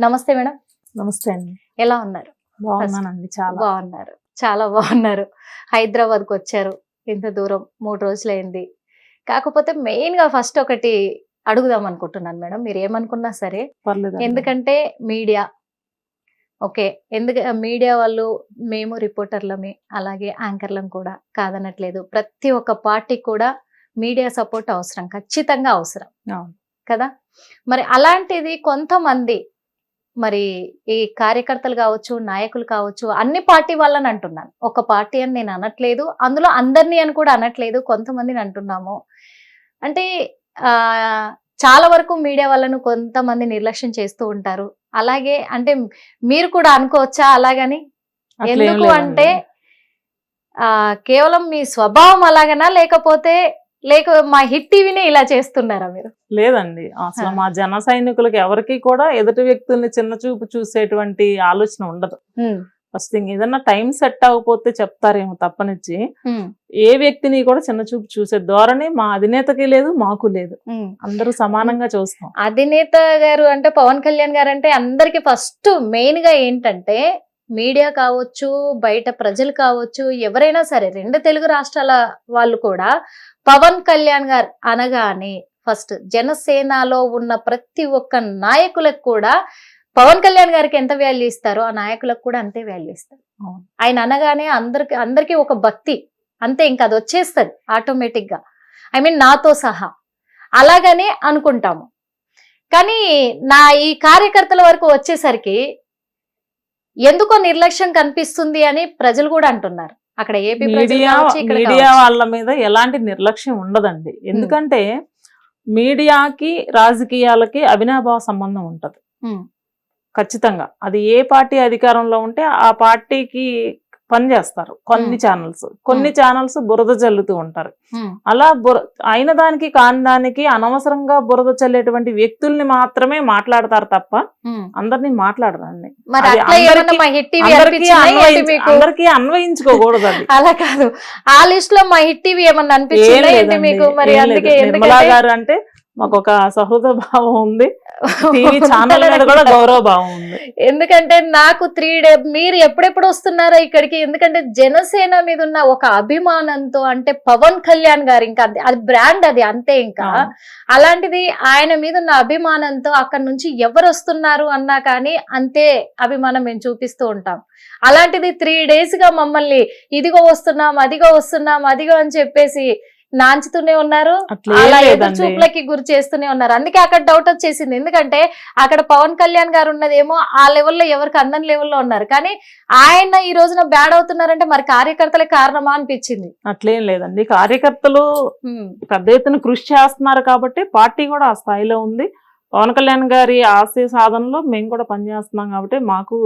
నమస్తే మేడం. నమస్తే అండి. ఎలా ఉన్నారు? బాగున్నానండి చాలా. బాగున్నారు. చాలా బాగున్నారు. హైదరాబాద్కు వచ్చారు. ఇంత దూరం మూడు రోజులైంది. కాకపోతే మెయిన్గా ఫస్ట్ ఒకటి అడుగుదాం అనుకుంటున్నాను మేడం. మీరు ఏమనుకున్నా సరే ఎందుకంటే మీడియా. ఓకే ఎందుకు మీడియా వాళ్ళు మేము రిపోర్టర్లమే అలాగే యాంకర్లం కూడా కాదనట్లేదు. ప్రతి ఒక్క పార్టీకి కూడా మీడియా సపోర్ట్ అవసరం ఖచ్చితంగా అవసరం. కదా? మరి అలాంటిది కొంతమంది మరి ఈ కార్యకర్తలు కావచ్చు నాయకులు కావచ్చు అన్ని పార్టీ వాళ్ళని అంటున్నాను. ఒక పార్టీ అని నేను అనట్లేదు అందులో అందరినీ అని కూడా అనట్లేదు కొంతమందిని అంటున్నాము. అంటే చాలా వరకు మీడియా వాళ్ళను కొంతమంది నిర్లక్ష్యం చేస్తూ ఉంటారు. అలాగే అంటే మీరు కూడా అనుకోవచ్చా అలాగని? ఎందుకు. అంటే కేవలం మీ స్వభావం అలాగనా లేకపోతే లేక మా హిట్ టీవీనే ఇలా చేస్తున్నారా మీరు? లేదండి. అసలు. మా జన సైనికులకు ఎవరికి కూడా ఎదుటి వ్యక్తుల్ని చిన్న చూపు చూసేటువంటి ఆలోచన ఉండదు. ఫస్ట్ థింగ్ ఏదన్నా టైం సెట్ అవ్వకపోతే చెప్తారేమో తప్పనిచ్చి. ఏ వ్యక్తిని కూడా చిన్న చూపు చూసే ధోరణి మా అధినేతకి లేదు మాకు లేదు. అందరూ సమానంగా చూస్తాం. అధినేత గారు అంటే పవన్ కళ్యాణ్ గారు అంటే అందరికి ఫస్ట్ మెయిన్గా ఏంటంటే మీడియా కావచ్చు బయట ప్రజలు కావచ్చు ఎవరైనా సరే రెండు తెలుగు రాష్ట్రాల వాళ్ళు కూడా పవన్ కళ్యాణ్ గారు అనగానే ఫస్ట్ జనసేనలో ఉన్న ప్రతి ఒక్క నాయకులకు కూడా పవన్ కళ్యాణ్ గారికి ఎంత వాల్యూ ఇస్తారో ఆ నాయకులకు కూడా అంతే వాల్యూ ఇస్తారు. ఆయన అనగానే అందరికి అందరికీ ఒక భక్తి అంతే ఇంకా అది వచ్చేస్తుంది ఆటోమేటిక్గా. ఐ మీన్ నాతో సహా. అలాగనే అనుకుంటాము. కానీ నా ఈ కార్యకర్తల వరకు వచ్చేసరికి ఎందుకో నిర్లక్ష్యం కనిపిస్తుంది అని ప్రజలు కూడా అంటున్నారు. అక్కడ ఏపీ మీడియా మీడియా. వాళ్ళ మీద ఎలాంటి నిర్లక్ష్యం ఉండదండి. ఎందుకంటే మీడియాకి రాజకీయాలకి అవినాభావ సంబంధం ఉంటది. ఖచ్చితంగా. అది ఏ పార్టీ అధికారంలో ఉంటే ఆ పార్టీకి పనిచేస్తారు కొన్ని Hmm. ఛానల్స్ కొన్ని ఛానల్స్ బురద చల్లుతూ ఉంటారు. అలా బుర అయిన దానికి కాని దానికి అనవసరంగా బురద చల్లేటువంటి వ్యక్తుల్ని మాత్రమే మాట్లాడతారు తప్ప. అందరినీ మాట్లాడరండి. అందరికీ- అన్వయించుకోకూడదు అలా కాదు. ఆ లిస్ట్లో మా హిట్ టీవీ ఏమన్నా అనిపించిందా గారు అంటే మాకు ఒక సహృద భావం ఉంది. టీవీ ఛానల్ మీద కూడా గౌరవ భావం ఉంది. ఎందుకంటే నాకు త్రీ డే మీరు ఎప్పుడెప్పుడు వస్తున్నారో ఇక్కడికి ఎందుకంటే జనసేన మీద ఉన్న ఒక అభిమానంతో అంటే పవన్ కళ్యాణ్ గారు ఇంకా అది- బ్రాండ్ అది అంతే ఇంకా. అలాంటిది ఆయన మీద ఉన్న అభిమానంతో అక్కడ నుంచి ఎవరు వస్తున్నారు అన్నా కానీ అంతే అభిమానం మేము చూపిస్తూ ఉంటాం. అలాంటిది త్రీ డేస్గా మమ్మల్ని ఇదిగో వస్తున్నాం అదిగో వస్తున్నాం అదిగో అని చెప్పేసి నాంచుతూనే ఉన్నారు. అలా చూపులకి గురి చేస్తూనే ఉన్నారు. అందుకే అక్కడ డౌట్ వచ్చేసింది. ఎందుకంటే అక్కడ పవన్ కళ్యాణ్ గారు ఉన్నదేమో ఆ లెవెల్లో ఎవరికి అందని లెవెల్లో ఉన్నారు. కానీ ఆయన ఈ రోజున బ్యాడ్ అవుతున్నారంటే మరి కార్యకర్తలే కారణమా అనిపించింది. అట్లేం లేదండి. కార్యకర్తలు పెద్ద ఎత్తున కృషి చేస్తున్నారు కాబట్టి పార్టీ కూడా ఆ స్థాయిలో ఉంది. పవన్ కళ్యాణ్ గారి ఆశయ సాధనలో మేము కూడా పనిచేస్తున్నాం కాబట్టి మాకు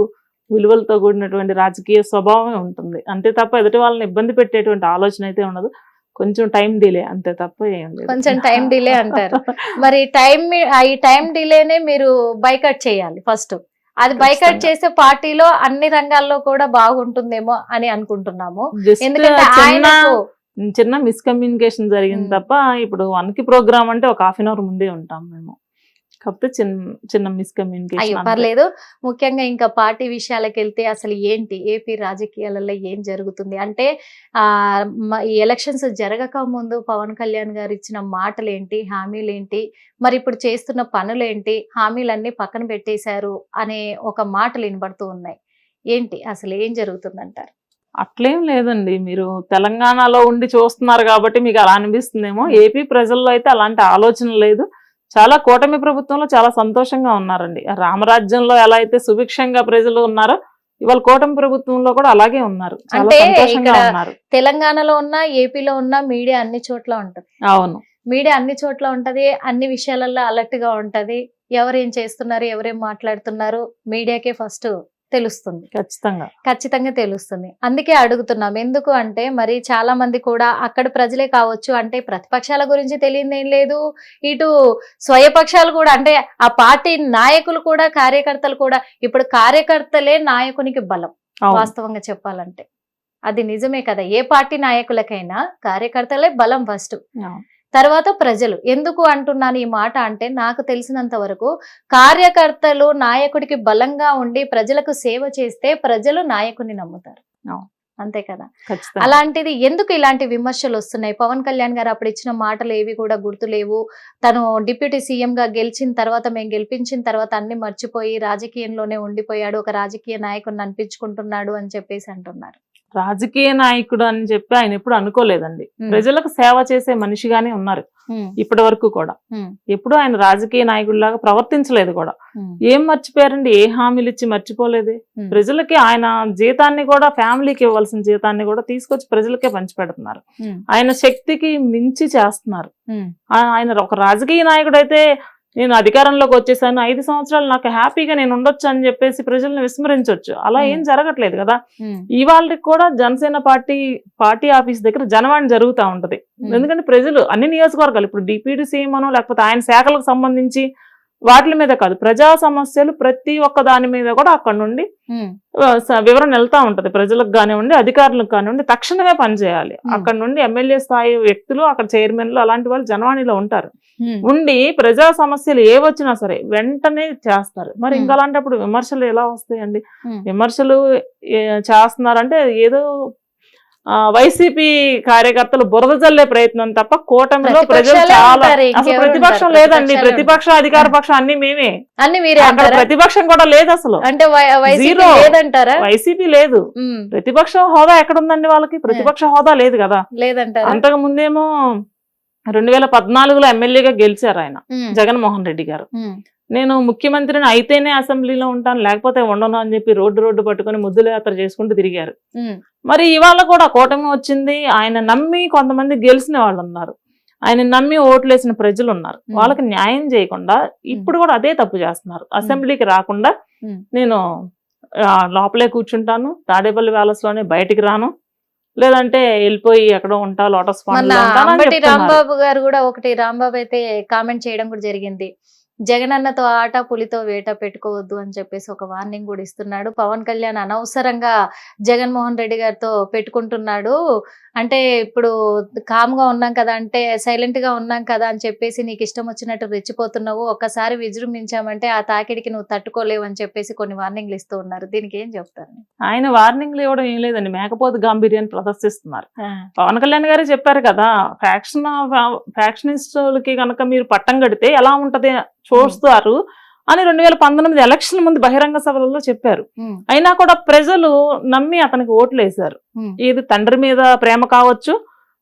విలువలతో కూడినటువంటి రాజకీయ స్వభావమే ఉంటుంది. అంతే తప్ప ఎదుటి వాళ్ళని ఇబ్బంది పెట్టేటువంటి ఆలోచన అయితే ఉండదు. కొంచెం టైం డిలే అంతే తప్ప ఏం లేదు కొంచెం time delay అంటారు. మరి టైం ఈ టైం డిలేనే మీరు బైకట్ చేయాలి ఫస్ట్ అది బైకట్. చేసే పార్టీలో అన్ని రంగాల్లో కూడా బాగుంటుందేమో అని అనుకుంటున్నాము Just ఎందుకంటే చిన్న ఆయనకు చిన్న మిస్కమ్యూనికేషన్ జరిగింది. తప్ప ఇప్పుడు వన్కి ప్రోగ్రామ్ అంటే ఒక హాఫ్ అన్ అవర్ ముందే ఉంటాం మేము కాకపోతే చిన్న చిన్న అయ్యో మిస్కమ్యూనికేషన్ పర్లేదు. ముఖ్యంగా ఇంకా పార్టీ విషయాలకు వెళ్తే అసలు ఏంటి? ఏపీ రాజకీయాలలో ఏం జరుగుతుంది? అంటే ఈ ఎలక్షన్స్ జరగక ముందు పవన్ కళ్యాణ్ గారు ఇచ్చిన మాటలు ఏంటి హామీలు ఏంటి మరి ఇప్పుడు చేస్తున్న పనులు ఏంటి హామీలన్నీ పక్కన పెట్టేశారు అనే ఒక మాటలు వినబడుతూ ఉన్నాయి. ఏంటి? అసలు ఏం జరుగుతుందంటారు? అట్లేం లేదండి. మీరు తెలంగాణలో ఉండి చూస్తున్నారు కాబట్టి మీకు అలా అనిపిస్తుందేమో. ఏపీ ప్రజల్లో అయితే అలాంటి ఆలోచన లేదు. చాలా కూటమి ప్రభుత్వంలో చాలా సంతోషంగా ఉన్నారండి. రామరాజ్యంలో ఎలా అయితే సుభిక్షంగా ప్రజలు ఉన్నారో ఇవాళ కూటమి ప్రభుత్వంలో కూడా అలాగే ఉన్నారు. అంటే తెలంగాణలో ఉన్న ఏపీలో ఉన్న మీడియా అన్ని చోట్ల ఉంటది. అవును. మీడియా అన్ని చోట్ల ఉంటది అన్ని విషయాలలో అలర్ట్గా ఉంటది. ఎవరేం చేస్తున్నారు ఎవరేం మాట్లాడుతున్నారు మీడియాకే ఫస్ట్ తెలుస్తుంది. ఖచ్చితంగా. ఖచ్చితంగా తెలుస్తుంది. అందుకే అడుగుతున్నాం. ఎందుకు అంటే మరి చాలా మంది కూడా అక్కడ ప్రజలే కావచ్చు అంటే ప్రతిపక్షాల గురించి తెలియదు ఏం లేదు. ఇటు స్వయపక్షాలు కూడా అంటే ఆ పార్టీ నాయకులు కూడా కార్యకర్తలు కూడా ఇప్పుడు కార్యకర్తలే నాయకునికి బలం వాస్తవంగా చెప్పాలంటే. అది నిజమే కదా. ఏ పార్టీ నాయకులకైనా కార్యకర్తలే బలం ఫస్ట్. తర్వాత ప్రజలు ఎందుకు అంటున్నాను ఈ మాట అంటే నాకు తెలిసినంత వరకు కార్యకర్తలు నాయకుడికి బలంగా ఉండి ప్రజలకు సేవ చేస్తే ప్రజలు నాయకుడిని నమ్ముతారు. అంతే కదా? అలాంటిది ఎందుకు ఇలాంటి విమర్శలు వస్తున్నాయి? పవన్ కళ్యాణ్ గారు అప్పుడు ఇచ్చిన మాటలు ఏవి కూడా గుర్తులేవు. తను డిప్యూటీ సీఎం గా గెలిచిన తర్వాత మేము గెలిపించిన తర్వాత అన్ని మర్చిపోయి రాజకీయంలోనే ఉండిపోయాడు. ఒక రాజకీయ నాయకుడిని అనిపించుకుంటున్నాడు అని చెప్పేసి అంటున్నారు. రాజకీయ నాయకుడు అని చెప్పి ఆయన ఎప్పుడు అనుకోలేదండి. ప్రజలకు సేవ చేసే మనిషిగానే ఉన్నారు. ఇప్పటి వరకు కూడా. ఎప్పుడు ఆయన రాజకీయ నాయకుడిలాగా ప్రవర్తించలేదు కూడా. ఏం మర్చిపోయారండి? ఏ హామీలు ఇచ్చి మర్చిపోలేదు ప్రజలకి ఆయన జీతాన్ని కూడా ఫ్యామిలీకి ఇవ్వాల్సిన జీతాన్ని కూడా తీసుకొచ్చి ప్రజలకే పంచిపెడుతున్నారు. ఆయన శక్తికి మించి చేస్తున్నారు. ఆయన ఒక రాజకీయ నాయకుడు అయితే నేను అధికారంలోకి వచ్చేసాను. ఐదు సంవత్సరాలు నాకు హ్యాపీగా నేను ఉండొచ్చు అని చెప్పేసి ప్రజల్ని విస్మరించవచ్చు అలా ఏం జరగట్లేదు కదా. ఉమ్, ఇవాళకి కూడా జనసేన పార్టీ పార్టీ ఆఫీస్ దగ్గర జనవాణి జరుగుతూ ఉంటది. ఎందుకంటే ప్రజలు అన్ని నియోజకవర్గాలు ఇప్పుడు డిప్యూటీ సీఎం అనో లేకపోతే ఆయన శాఖలకు సంబంధించి వాటి మీద కాదు. ప్రజా సమస్యలు ప్రతి ఒక్క దాని మీద కూడా అక్కడ నుండి వివరణ వెళ్తా ఉంటది. ప్రజలకు కానివ్వండి అధికారులకు కానివ్వండి తక్షణమే పనిచేయాలి. అక్కడ నుండి ఎమ్మెల్యే స్థాయి వ్యక్తులు అక్కడ చైర్మన్లు అలాంటి వాళ్ళు జనవాణిలో ఉంటారు. ఉండి ప్రజా సమస్యలు ఏ వచ్చినా సరే వెంటనే చేస్తారు. మరి. ఇంకా అలాంటప్పుడు విమర్శలు ఎలా వస్తాయండి? విమర్శలు చేస్తున్నారంటే ఏదో వైసీపీ కార్యకర్తలు బురద జల్లే ప్రయత్నం తప్ప కూటమిలో ప్రజలు చాలా అసలు ప్రతిపక్షం? లేదండి. ప్రతిపక్షం అధికార పక్షం అన్ని మేమే. అన్ని మీరే అక్కడ ప్రతిపక్షం కూడా లేదు అసలు. అంటే వై- వైసీపీ లేదు. ప్రతిపక్ష హోదా ఎక్కడుందండి వాళ్ళకి? ప్రతిపక్ష హోదా లేదు కదా. లేదంటారా? అంతకు ముందేమో రెండు వేల పద్నాలుగులో ఎమ్మెల్యేగా గెలిచారు ఆయన జగన్మోహన్ రెడ్డి గారు. నేను ముఖ్యమంత్రిని అయితేనే అసెంబ్లీలో ఉంటాను లేకపోతే ఉండను అని చెప్పి రోడ్డు రోడ్డు పట్టుకొని ముద్దుల యాత్ర చేసుకుంటూ తిరిగారు. మరి ఇవాళ కూడా కూటమి వచ్చింది ఆయన నమ్మి కొంతమంది గెలిచిన వాళ్ళు ఉన్నారు. ఆయన నమ్మి ఓట్లేసిన ప్రజలు ఉన్నారు. వాళ్ళకి న్యాయం చేయకుండా ఇప్పుడు కూడా అదే తప్పు చేస్తున్నారు. అసెంబ్లీకి రాకుండా. నేను లోపలే కూర్చుంటాను తాడేపల్లి ప్యాలెస్లోనే బయటికి రాను లేదంటే వెళ్ళిపోయి ఎక్కడో ఉంటా లోటస్ చెప్తున్నారు. రాంబాబు గారు కూడా ఒకటి రాంబాబు అయితే కామెంట్ చేయడం కూడా జరిగింది. జగనన్నతో ఆట పులితో వేట పెట్టుకోవద్దు అని చెప్పేసి ఒక వార్నింగ్ కూడా ఇస్తున్నాడు. పవన్ కళ్యాణ్ అనవసరంగా జగన్మోహన్ రెడ్డి గారితో పెట్టుకుంటున్నాడు. అంటే ఇప్పుడు కామ్గా ఉన్నాం కదా అంటే సైలెంట్గా ఉన్నాం కదా అని చెప్పేసి నీకు ఇష్టం వచ్చినట్టు రెచ్చిపోతున్నావు ఒక్కసారి విజృంభించామంటే ఆ తాకిడికి నువ్వు తట్టుకోలేవు అని చెప్పేసి కొన్ని వార్నింగ్లు ఇస్తూ ఉన్నారు. దీనికి ఏం చెప్తారు? ఆయన వార్నింగ్లు ఇవ్వడం ఏం లేదండి. మేకపోతే గాంభీర్యాన్ని ప్రదర్శిస్తున్నారు. పవన్ కళ్యాణ్ గారే చెప్పారు కదా ఫ్యాక్షన్ ఫ్యాక్షనిస్టులకి కనుక మీరు పట్టం కడితే ఎలా ఉంటది చూస్తారు అని రెండు వేల పంతొమ్మిది ఎలక్షన్ ముందు బహిరంగ సభలలో చెప్పారు. అయినా కూడా ప్రజలు నమ్మి అతనికి ఓట్లు వేశారు. ఇది తండ్రి మీద ప్రేమ కావచ్చు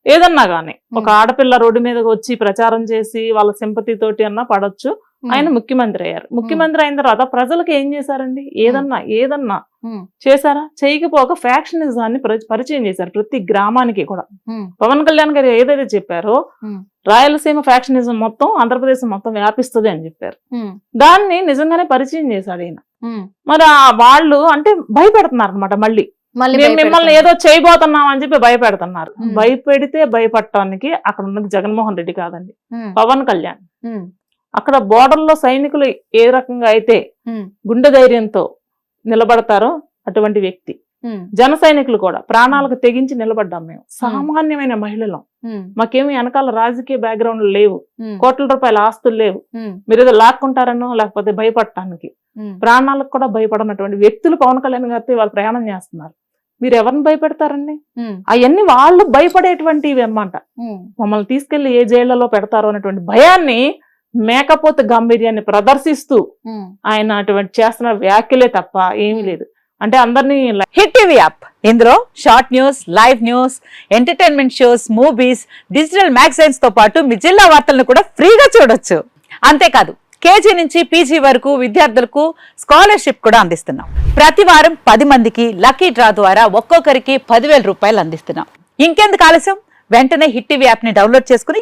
ఏదన్నా గానీ. ఒక ఆడపిల్ల రోడ్డు మీదకి వచ్చి ప్రచారం చేసి వాళ్ళ సింపతి తోటి అన్నా పడొచ్చు. ఉమ్, ఆయన ముఖ్యమంత్రి అయ్యారు ముఖ్యమంత్రి అయిన తర్వాత ప్రజలకు ఏం చేశారండి? ఏదన్నా ఏదన్నా చేశారా? చేయకపోక ఫ్యాక్షనిజాన్ని ప్ర- పరిచయం చేశారు ప్రతి గ్రామానికి కూడా. పవన్ కళ్యాణ్ గారు ఏదైతే చెప్పారో రాయలసీమ ఫ్యాక్షనిజం మొత్తం ఆంధ్రప్రదేశ్ మొత్తం వ్యాపిస్తుంది అని చెప్పారు. దాన్ని నిజంగానే పరిచయం చేశాడు ఈయన. మరి వాళ్ళు అంటే భయపెడుతున్నారు అనమాట మళ్ళీ. మళ్ళీ మేము మిమ్మల్ని. ఏదో చేయబోతున్నాం అని చెప్పి భయపెడుతున్నారు. భయపెడితే భయపడటానికి అక్కడ ఉన్నది జగన్మోహన్ రెడ్డి కాదండి. పవన్ కళ్యాణ్. అక్కడ బోర్డర్లో సైనికులు ఏ రకంగా అయితే గుండె ధైర్యంతో నిలబడతారో అటువంటి వ్యక్తి. జన సైనికులు కూడా ప్రాణాలకు తెగించి నిలబడ్డాం మేము. సామాన్యమైన మహిళలం. మాకేమి వెనకాల రాజకీయ బ్యాక్గ్రౌండ్ లేవు. కోట్ల రూపాయల ఆస్తులు లేవు. మీరు ఏదో లాక్కుంటారనో లేకపోతే భయపడటానికి ప్రాణాలకు కూడా భయపడనటువంటి వ్యక్తులు పవన్ కళ్యాణ్ గారితో వాళ్ళు ప్రయాణం చేస్తున్నారు. మీరు ఎవరిని భయపెడతారండి? అవన్నీ వాళ్ళు భయపడేటువంటివి అన్నమాట. ఉమ్, మమ్మల్ని తీసుకెళ్ళి ఏ జైళ్ళలో పెడతారో అనేటువంటి భయాన్ని మేకపోతే గాంభీర్యాన్ని ప్రదర్శిస్తూ. ఆయన అటువంటి చేస్తున్న వ్యాఖ్యలే తప్ప ఏమీ లేదు. అంటే అందరినీ హిట్ టీవీ యాప్. ఇందులో short news live news entertainment shows movies digital మ్యాగజైన్స్తో పాటు మీ జిల్లా వార్తలను కూడా ఫ్రీగా చూడొచ్చు. అంతేకాదు కేజీ నుంచి పీజీ వరకు విద్యార్థులకు స్కాలర్షిప్ కూడా అందిస్తున్నాం. ప్రతి వారం పది మందికి లక్కీ డ్రా ద్వారా ఒక్కొక్కరికి పదివేల రూపాయలు అందిస్తున్నాం. ఇంకెందుకు ఆలస్యం? వెంటనే హిట్ టీవీ యాప్ని డౌన్లోడ్ చేసుకుని